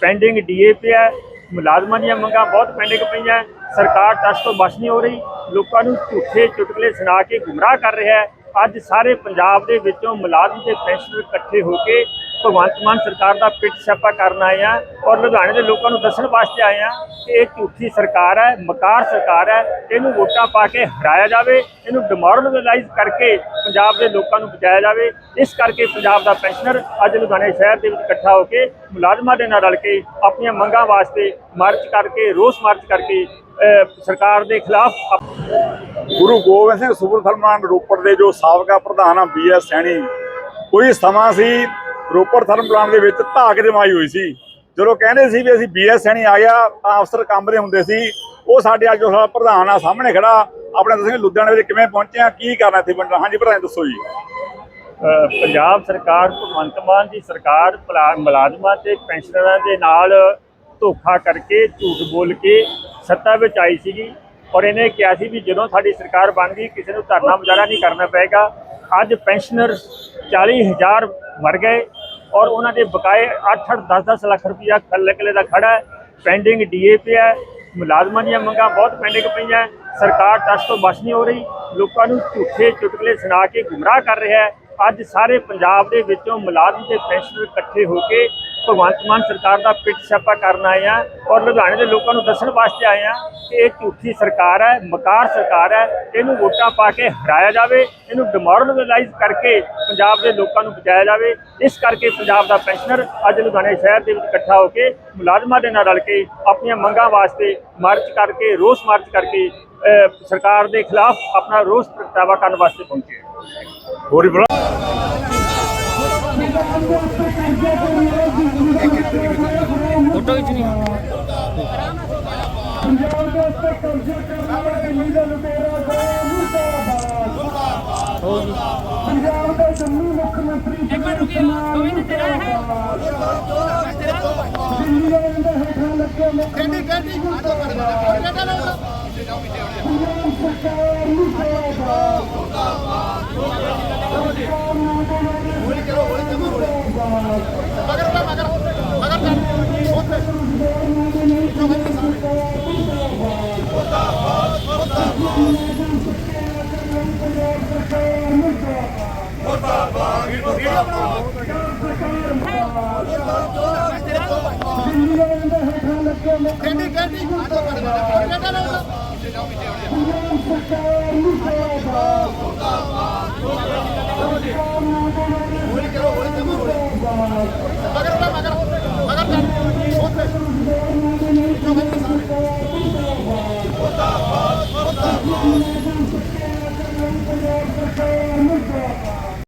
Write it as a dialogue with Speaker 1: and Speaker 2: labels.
Speaker 1: Pending DAP ਹੈ, ਮੁਲਾਜ਼ਮਾਂ ਦੀਆਂ ਮੰਗਾਂ ਬਹੁਤ ਪੈਂਡਿੰਗ ਪਈਆਂ, ਸਰਕਾਰ ਟੱਚ ਤੋਂ ਬਸ਼ ਨਹੀਂ ਹੋ ਰਹੀ, ਲੋਕਾਂ ਨੂੰ ਝੂਠੇ ਚੁਟਕਲੇ ਸੁਣਾ ਕੇ ਗੁੰਮਰਾਹ ਕਰ ਰਿਹਾ ਹੈ। ਅੱਜ ਸਾਰੇ ਪੰਜਾਬ ਦੇ ਵਿੱਚੋਂ ਮੁਲਾਜ਼ਮ ਤੇ ਪੈਨਸ਼ਨਰ ਇਕੱਠੇ ਹੋ ਕੇ ਭਗਵੰਤ ਮਾਨ ਸਰਕਾਰ ਦਾ ਪਿੱਟ ਛਾਪਾ ਕਰਨ ਆਏ ਆ ਔਰ ਲੁਧਿਆਣੇ ਦੇ ਲੋਕਾਂ ਨੂੰ ਦੱਸਣ ਵਾਸਤੇ ਆਏ ਆ ਕਿ ਇਹ ਝੂਠੀ ਸਰਕਾਰ ਹੈ, ਮਕਾਰ ਸਰਕਾਰ ਹੈ, ਇਹਨੂੰ ਵੋਟਾਂ ਪਾ ਕੇ ਹਰਾਇਆ ਜਾਵੇ, ਇਹਨੂੰ ਡਿਮੋਰਲਾਈਜ਼ ਕਰਕੇ ਪੰਜਾਬ ਦੇ ਲੋਕਾਂ ਨੂੰ ਬਚਾਇਆ ਜਾਵੇ। ਇਸ ਕਰਕੇ ਪੰਜਾਬ ਦਾ ਪੈਨਸ਼ਨਰ ਅੱਜ ਲੁਧਿਆਣੇ ਸ਼ਹਿਰ ਦੇ ਵਿੱਚ ਇਕੱਠਾ ਹੋ ਕੇ ਮੁਲਾਜ਼ਮਾਂ ਦੇ ਨਾਲ ਰਲ ਕੇ ਆਪਣੀਆਂ ਮੰਗਾਂ ਵਾਸਤੇ ਮਾਰਚ ਕਰਕੇ, ਰੋਸ ਮਾਰਚ ਕਰਕੇ ਸਰਕਾਰ ਦੇ ਖਿਲਾਫ
Speaker 2: ਗੁਰੂ ਗੋਬਿੰਦ ਸਿੰਘ ਸੁਪਰ ਫਰਮਾਨ ਰੋਪੜ ਦੇ ਜੋ ਸਾਬਕਾ ਪ੍ਰਧਾਨ ਆ ਬੀਐਸ ਸੈਣੀ, ਕੋਈ ਸਮਾਂ ਸੀ ਰੋਪੜ ਥਰਮ ਪਲਾਨ ਦੇ ਵਿੱਚ ਧਾਕ ਜਮਾਈ ਹੋਈ ਸੀ। ਜਦੋਂ ਕਹਿੰਦੇ ਸੀ ਵੀ ਅਸੀਂ ਬੀਐਸ ਸੈਣੀ ਆ ਗਿਆ, ਤਾਂ ਅਫਸਰ ਕੰਬਦੇ ਹੁੰਦੇ ਸੀ। ਉਹ ਸਾਡੇ ਅੱਜ ਜੋ ਸਾਡਾ ਪ੍ਰਧਾਨ ਆ, ਸਾਹਮਣੇ ਖੜਾ। ਆਪਣੇ ਦੱਸਣਗੇ ਲੁਧਿਆਣੇ ਵਿੱਚ ਕਿਵੇਂ ਪਹੁੰਚੇ ਆ? ਕੀ ਕਰਨਾ ਇੱਥੇ ਪਿੰਡ? ਹਾਂਜੀ ਪ੍ਰਧਾਨ ਦੱਸੋ ਜੀ।
Speaker 1: ਪੰਜਾਬ ਸਰਕਾਰ, ਭਗਵੰਤ ਮਾਨ ਦੀ ਸਰਕਾਰ ਭਲਾ- ਮੁਲਾਜ਼ਮਾਂ ਤੇ ਪੈਨਸ਼ਨਰਾਂ ਦੇ ਨਾਲ ਧੋਖਾ ਕਰਕੇ ਝੂਠ ਬੋਲ ਕੇ ਸੱਤਾ ਵਿੱਚ ਆਈ ਸੀਗੀ। ਔਰ ਇਹਨੇ ਕਿਹਾ ਸੀ ਵੀ ਜਦੋਂ ਸਾਡੀ ਸਰਕਾਰ ਬਣ ਗਈ, ਕਿਸੇ ਨੂੰ ਧਰਨਾ ਮੁਜ਼ਾਹਰਾ ਨਹੀਂ ਕਰਨਾ ਪਏਗਾ। ਅੱਜ ਪੈਨਸ਼ਨਰ 40000 ਮਰ ਗਏ ਔਰ ਉਹਨਾਂ ਦੇ ਬਕਾਏ 8-8 10-10 ਲੱਖ ਰੁਪਇਆ ਕੱਲੇ ਕੱਲੇ ਦਾ ਖੜਾ ਹੈ। ਪੈਂਡਿੰਗ ਡੀਏਪੀ ਹੈ, ਮੁਲਾਜ਼ਮਾਂ ਦੀਆਂ ਮੰਗਾਂ ਬਹੁਤ ਪੈਂਡਿੰਗ ਪਈਆਂ ਸਰਕਾਰ ਟੱਚ ਤੋਂ ਬਚ ਨਹੀਂ ਹੋ ਰਹੀ। ਲੋਕਾਂ ਨੂੰ ਝੂਠੇ ਚੁਟਕਲੇ ਸੁਣਾ ਕੇ ਗੁੰਮਰਾਹ ਕਰ ਰਿਹਾ ਹੈ। ਅੱਜ ਸਾਰੇ ਪੰਜਾਬ ਦੇ ਵਿੱਚੋਂ ਮੁਲਾਜ਼ਮ ਤੇ ਪੈਨਸ਼ਨਰ ਇਕੱਠੇ ਹੋ ਕੇ ਭਗਵੰਤ ਮਾਨ ਸਰਕਾਰ ਦਾ ਪਿੱਟ ਛਾਪਾ ਕਰਨ ਆਏ ਆ ਔਰ ਲੁਧਿਆਣੇ ਦੇ ਲੋਕਾਂ ਨੂੰ ਦੱਸਣ ਵਾਸਤੇ ਆਏ ਆ ਕਿ ਇਹ ਝੂਠੀ ਸਰਕਾਰ ਹੈ, ਮਕਾਰ ਸਰਕਾਰ ਹੈ, ਇਹਨੂੰ ਵੋਟਾਂ ਪਾ ਕੇ ਹਰਾਇਆ ਜਾਵੇ, ਇਹਨੂੰ ਡਿਮੋਰਲਾਈਜ਼ ਕਰਕੇ ਪੰਜਾਬ ਦੇ ਲੋਕਾਂ ਨੂੰ ਬਚਾਇਆ ਜਾਵੇ। ਇਸ ਕਰਕੇ ਪੰਜਾਬ ਦਾ ਪੈਨਸ਼ਨਰ ਅੱਜ ਲੁਧਿਆਣੇ ਸ਼ਹਿਰ ਦੇ ਵਿੱਚ ਇਕੱਠਾ ਹੋ ਕੇ ਮੁਲਾਜ਼ਮਾਂ ਦੇ ਨਾਲ ਰਲ ਕੇ ਆਪਣੀਆਂ ਮੰਗਾਂ ਵਾਸਤੇ ਮਾਰਚ ਕਰਕੇ, ਰੋਸ ਮਾਰਚ ਕਰਕੇ ਸਰਕਾਰ ਦੇ ਖਿਲਾਫ ਆਪਣਾ ਰੋਸ ਪ੍ਰਗਟਾਵਾ ਕਰਨ ਵਾਸਤੇ ਪਹੁੰਚੇ।
Speaker 2: ਹੋਰੀ ਬੜਾ
Speaker 3: ਪੰਜਾਬ ਦਾ ਜੰਮੂ ਮੁੱਖ ਮੰਤਰੀ ਇੱਕ ਮਿੰਟ ਰੁਕਿਓ ਗੋਬਿੰਦ ਤੇਰਾ ਹੈ ਦਿੱਲੀ ਦੇ ਅੰਦਰ ਹੇਠਾਂ ਲੱਗੇ ਮੁੱਖ
Speaker 4: ਕਹਿੰਦੀ ਕਹਿੰਦੀ
Speaker 3: ਸਰਕਾਰ ਨੂੰ ਮੁਰਦਾਬਾਦ
Speaker 4: ਕਹਿੰਦੀ ਕਹਿੰਦੀ ਆਜੋ ਕਰ ਦੇ ਕਹਿੰਦਾ ਨਾ
Speaker 3: ਸਰਕਾਰ ਨੂੰ ਮੁਰਦਾਬਾਦ